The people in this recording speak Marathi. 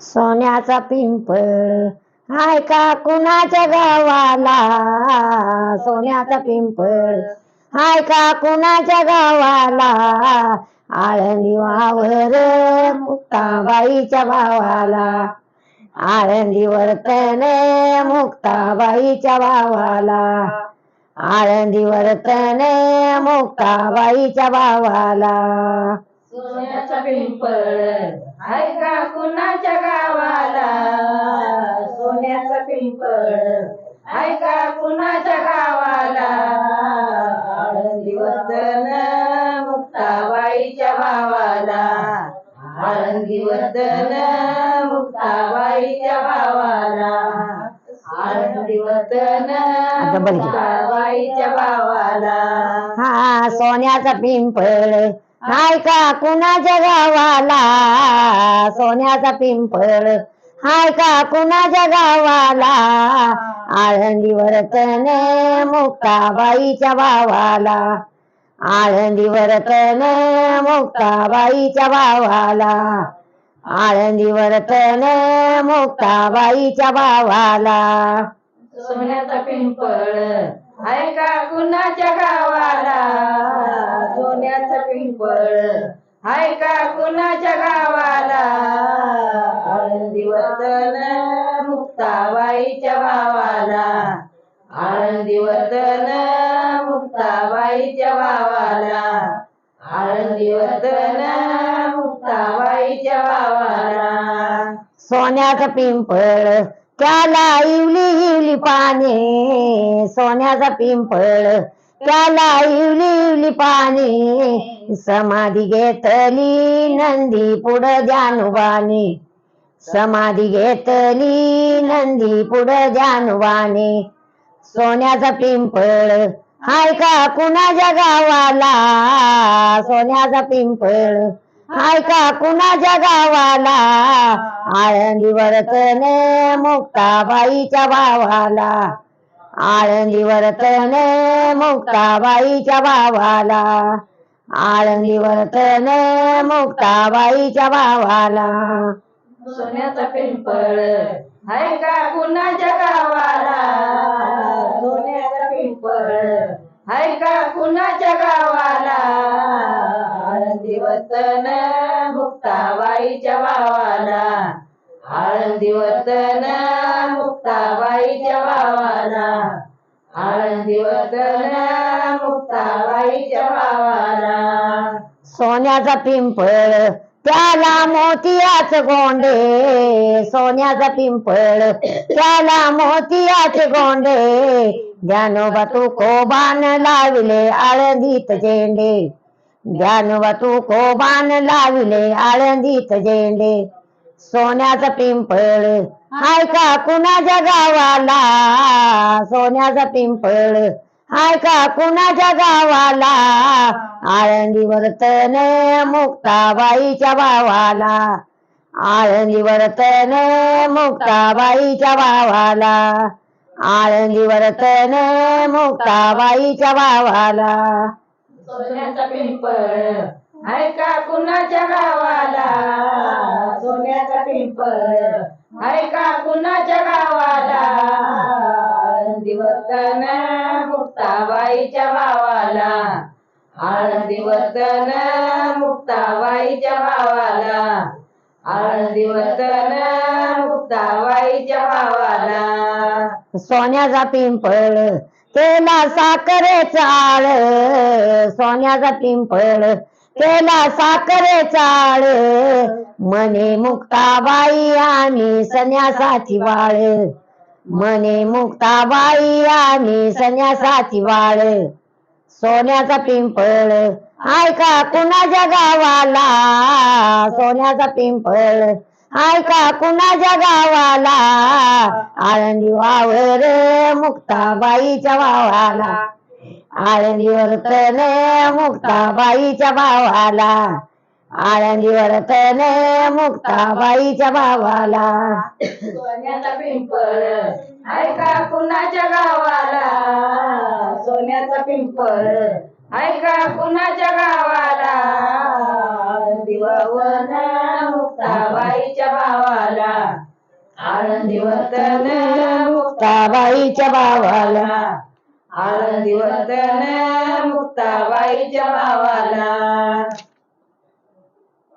सोन्याचा पिंपळ हाय का कुणाच्या गावाला? सोन्याचा पिंपळ हाय का कुणाच्या गावाला? आळंदी वावर मुक्ताबाईच्या भावाला. आळंदी वर्तन मुक्ताबाईच्या भावाला. आळंदी वर्तन मुक्ताबाईच्या भावाला. सोन्याचा पिंपळ आहे का कुणाच्या गावाला? सोन्याचा पिंपळ आहे का कुणाच्या गावाला? आळंदी वतन मुक्ताबाईच्या भावाला. आळंदी वतन मुक्ताबाईच्या भावाला. आळंदी घे. मुक्ताबाईच्या भावाला. हा सोन्याचा पिंपळ हाय का कुणाच्या गावाला? सोन्याचा पिंपळ. हाय का कुणाच्या गावाला? आळंदी वर्तने मुक्ताबाईच्या भावाला. आळंदी वर्तने मुक्ताबाईच्या भावाला. आळंदी वर्तने मुक्ताबाईच्या भावाला. सोन्याचा पिंपळ. ऐका का कुणाच्या गावाला? सोन्याचं पिंपळ. ऐका का कुणाच्या गावाला? आळंदी वर्तन मुक्ताबाईच्या भावाला. आळंदी वर्तन मुक्ताबाईच्या भावाला. आळंदी वर्तन मुक्ताबाईच्या भावाला. सोन्याचं पिंपळ. त्याला इवली इवली पाने सोन्याचा पिंपळ. त्याला इवली इवली पाने समाधी घेतली नंदी पुढं जानूबाने समाधी घेतली नंदी पुढं जानूबाने सोन्याचा पिंपळ हाय का कुणाच्या गावाला? सोन्याचा पिंपळ. ऐका का कुणाच्या गावाला? आळंदी वर्तने मुक्ताबाईच्या भावाला. आळंदी वर्तने मुक्ताबाईच्या भावाला. आळंदी वर्तने मुक्ताबाईच्या भावाला. सोन्याचा पिंपळ आहे का कुणाच्या गावाला? सोन्याचा पिंपळ. हाय का कुणाच्या गावाला? आळंदी वतन मुक्ताबाईच्या भावाला. आळंदी वतन मुक्ताबाईच्या भावाला. आळंदी वतन मुक्ताबाईच्या भावाला. सोन्याचा पिंपळ त्याला मोतियाच गोंडे. सोन्याचा पिंपळ त्याला मोतियाच गोंडे. ज्ञानोबा तू कोबान लाविले आळंदीत झेंडे ज्ञानोबा तू कोबान लाविले आळंदीत झेंडे सोन्याचा पिंपळ हाय का कुणाच्या गावाला? सोन्याचा पिंपळ हाय का कुणाच्या गावाला? आळंदी वर्तन मुक्ताबाईच्या भावाला. आळंदी वर्तन मुक्ताबाईच्या भावाला. आळंदी वर्तने मुक्ताबाईच्या भावाला. सोन्याचा पिंपळ ऐका कुणाच्या गावाला? सोन्याचा पिंपळ ऐका कुणाच्या गावाला? आळंदी वतन मुक्ताबाईच्या भावाला. आळंदी वतन मुक्ताबाईच्या भावाला. आळंदी वतन मुक्ताबाईच्या भावाला. सोन्याचा पिंपळ केला साखरेचा आळ सोन्याचा पिंपळ केला साखरेचा आळ मने मुक्ताबाई आणि सन्यासाची वाळ. मने मुक्ताबाई आणि सन्यासाची वाळ. सोन्याचा पिंपळ ऐका कुणाच्या गावाला? सोन्याचा पिंपळ ऐका कुणाच्या गावाला? आळंदी वावर मुक्ताबाईच्या भावाला. आळंदी वर्तने मुक्ताबाईच्या भावाला. आळंदी वर्तने मुक्ताबाईच्या भावाला. सोन्याचा पिंपळ ऐका कुणाच्या गावाला? सोन्याचा पिंपळ ऐका कुणाच्या गावाला? दिवावन मुक्ताबाईच्या भावाला. आळंदी आनंदी वर्तन मुक्ताबाईच्या भावाला. आनंदी वर्तन मुक्ताबाईच्या भावाला.